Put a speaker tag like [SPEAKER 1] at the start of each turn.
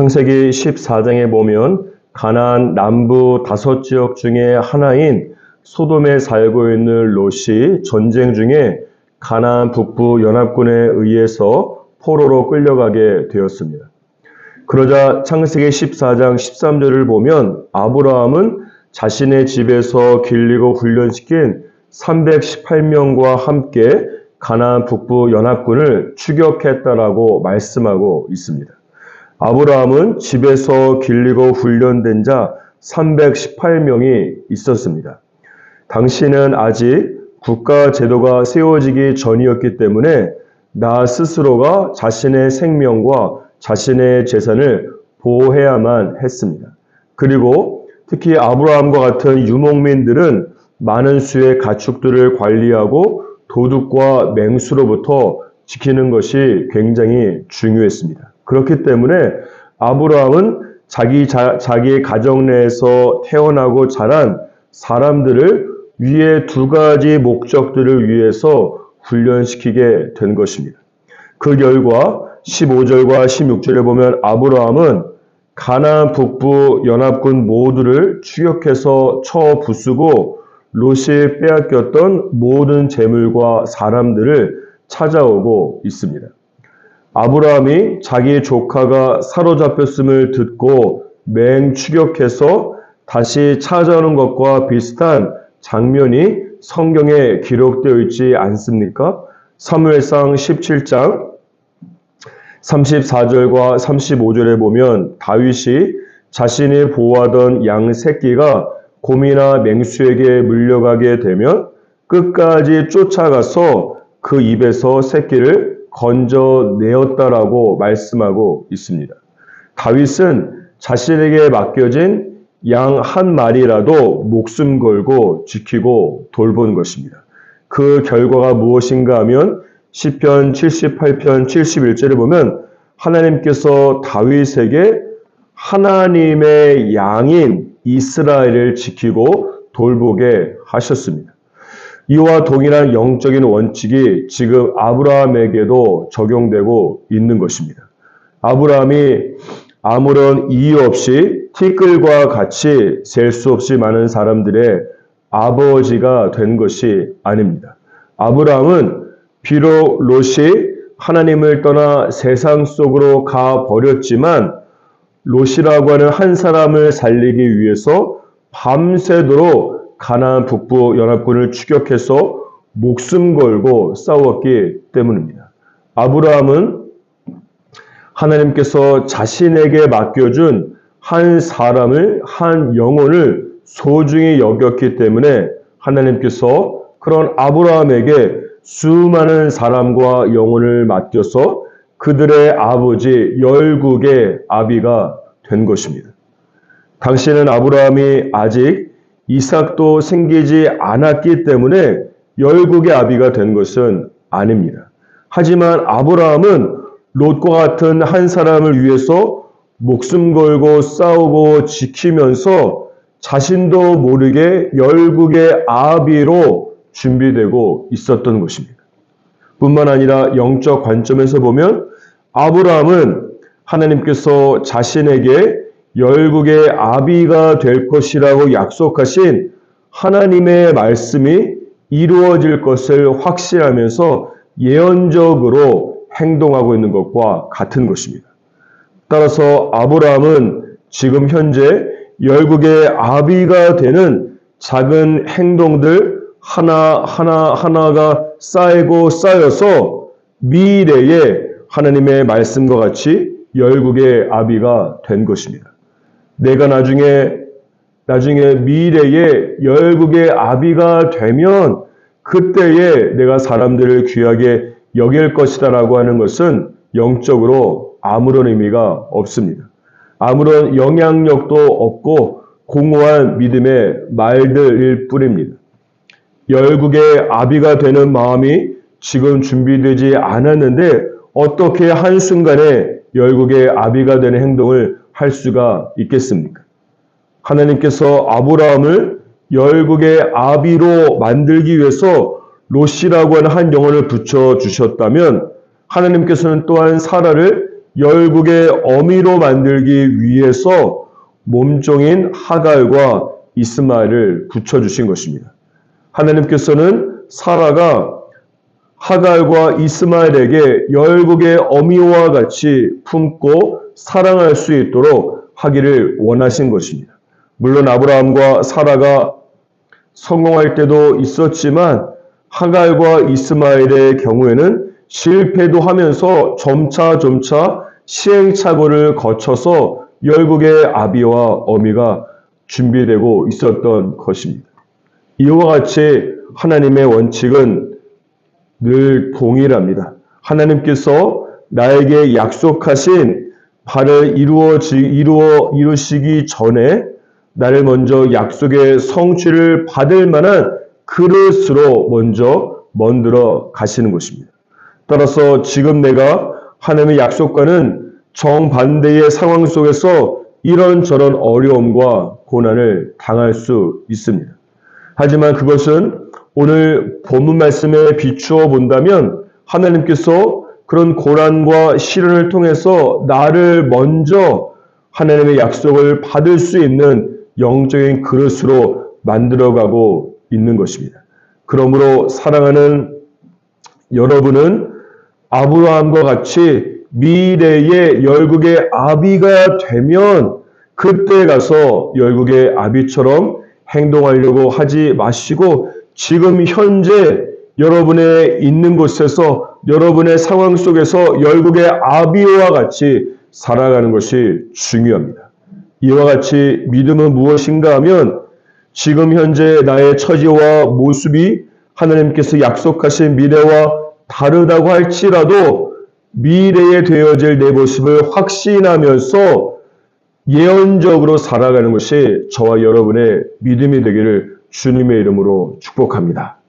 [SPEAKER 1] 창세기 14장에 보면 가나안 남부 다섯 지역 중에 하나인 소돔에 살고 있는 롯이 전쟁 중에 가나안 북부 연합군에 의해서 포로로 끌려가게 되었습니다. 그러자 창세기 14장 13절을 보면 아브라함은 자신의 집에서 길리고 훈련시킨 318명과 함께 가나안 북부 연합군을 추격했다라고 말씀하고 있습니다. 아브라함은 집에서 길리고 훈련된 자 318명이 있었습니다. 당시는 아직 국가 제도가 세워지기 전이었기 때문에 나 스스로가 자신의 생명과 자신의 재산을 보호해야만 했습니다. 그리고 특히 아브라함과 같은 유목민들은 많은 수의 가축들을 관리하고 도둑과 맹수로부터 지키는 것이 굉장히 중요했습니다. 그렇기 때문에 아브라함은 자기 자, 자기 가정 내에서 태어나고 자란 사람들을 위에 두 가지 목적들을 위해서 훈련시키게 된 것입니다. 그 결과 15절과 16절에 보면 아브라함은 가나안 북부 연합군 모두를 추격해서 쳐 부수고 롯이 빼앗겼던 모든 재물과 사람들을 찾아오고 있습니다. 아브라함이 자기 조카가 사로잡혔음을 듣고 맹 추격해서 다시 찾아오는 것과 비슷한 장면이 성경에 기록되어 있지 않습니까? 사무엘상 17장 34절과 35절에 보면 다윗이 자신이 보호하던 양 새끼가 곰이나 맹수에게 물려가게 되면 끝까지 쫓아가서 그 입에서 새끼를 건져내었다라고 말씀하고 있습니다. 다윗은 자신에게 맡겨진 양 한 마리라도 목숨 걸고 지키고 돌본 것입니다. 그 결과가 무엇인가 하면 시편 78편 71절에 보면 하나님께서 다윗에게 하나님의 양인 이스라엘을 지키고 돌보게 하셨습니다. 이와 동일한 영적인 원칙이 지금 아브라함에게도 적용되고 있는 것입니다. 아브라함이 아무런 이유 없이 티끌과 같이 셀 수 없이 많은 사람들의 아버지가 된 것이 아닙니다. 아브라함은 비록 롯이 하나님을 떠나 세상 속으로 가 버렸지만 롯이라고 하는 한 사람을 살리기 위해서 밤새도록 가나안 북부 연합군을 추격해서 목숨 걸고 싸웠기 때문입니다. 아브라함은 하나님께서 자신에게 맡겨준 한 사람을, 한 영혼을 소중히 여겼기 때문에 하나님께서 그런 아브라함에게 수많은 사람과 영혼을 맡겨서 그들의 아버지 열국의 아비가 된 것입니다. 당시에는 아브라함이 아직 이삭도 생기지 않았기 때문에 열국의 아비가 된 것은 아닙니다. 하지만 아브라함은 롯과 같은 한 사람을 위해서 목숨 걸고 싸우고 지키면서 자신도 모르게 열국의 아비로 준비되고 있었던 것입니다. 뿐만 아니라 영적 관점에서 보면 아브라함은 하나님께서 자신에게 열국의 아비가 될 것이라고 약속하신 하나님의 말씀이 이루어질 것을 확신하면서 예언적으로 행동하고 있는 것과 같은 것입니다. 따라서 아브라함은 지금 현재 열국의 아비가 되는 작은 행동들 하나 하나 하나가 쌓이고 쌓여서 미래에 하나님의 말씀과 같이 열국의 아비가 된 것입니다. 내가 나중에 나중에 미래에 열국의 아비가 되면 그때에 내가 사람들을 귀하게 여길 것이다라고 하는 것은 영적으로 아무런 의미가 없습니다. 아무런 영향력도 없고 공허한 믿음의 말들일 뿐입니다. 열국의 아비가 되는 마음이 지금 준비되지 않았는데 어떻게 한순간에 열국의 아비가 되는 행동을 할 수가 있겠습니까? 하나님께서 아브라함을 열국의 아비로 만들기 위해서 롯이라고 하는 한 영혼을 붙여 주셨다면 하나님께서는 또한 사라를 열국의 어미로 만들기 위해서 몸종인 하갈과 이스마엘을 붙여 주신 것입니다. 하나님께서는 사라가 하갈과 이스마엘에게 열국의 어미와 같이 품고 사랑할 수 있도록 하기를 원하신 것입니다. 물론 아브라함과 사라가 성공할 때도 있었지만 하갈과 이스마엘의 경우에는 실패도 하면서 점차 점차 시행착오를 거쳐서 열국의 아비와 어미가 준비되고 있었던 것입니다. 이와 같이 하나님의 원칙은 늘 동일합니다. 하나님께서 나에게 약속하신 바를 이루어지, 이루어, 이루시기 전에 나를 먼저 약속의 성취를 받을 만한 그릇으로 먼저 만들어 가시는 것입니다. 따라서 지금 내가 하나님의 약속과는 정반대의 상황 속에서 이런저런 어려움과 고난을 당할 수 있습니다. 하지만 그것은 오늘 본문 말씀에 비추어 본다면 하나님께서 그런 고난과 시련을 통해서 나를 먼저 하나님의 약속을 받을 수 있는 영적인 그릇으로 만들어가고 있는 것입니다. 그러므로 사랑하는 여러분은 아브라함과 같이 미래의 열국의 아비가 되면 그때 가서 열국의 아비처럼 행동하려고 하지 마시고 지금 현재 여러분의 있는 곳에서 여러분의 상황 속에서 열국의 아비와 같이 살아가는 것이 중요합니다. 이와 같이 믿음은 무엇인가 하면 지금 현재 나의 처지와 모습이 하나님께서 약속하신 미래와 다르다고 할지라도 미래에 되어질 내 모습을 확신하면서 예언적으로 살아가는 것이 저와 여러분의 믿음이 되기를 주님의 이름으로 축복합니다.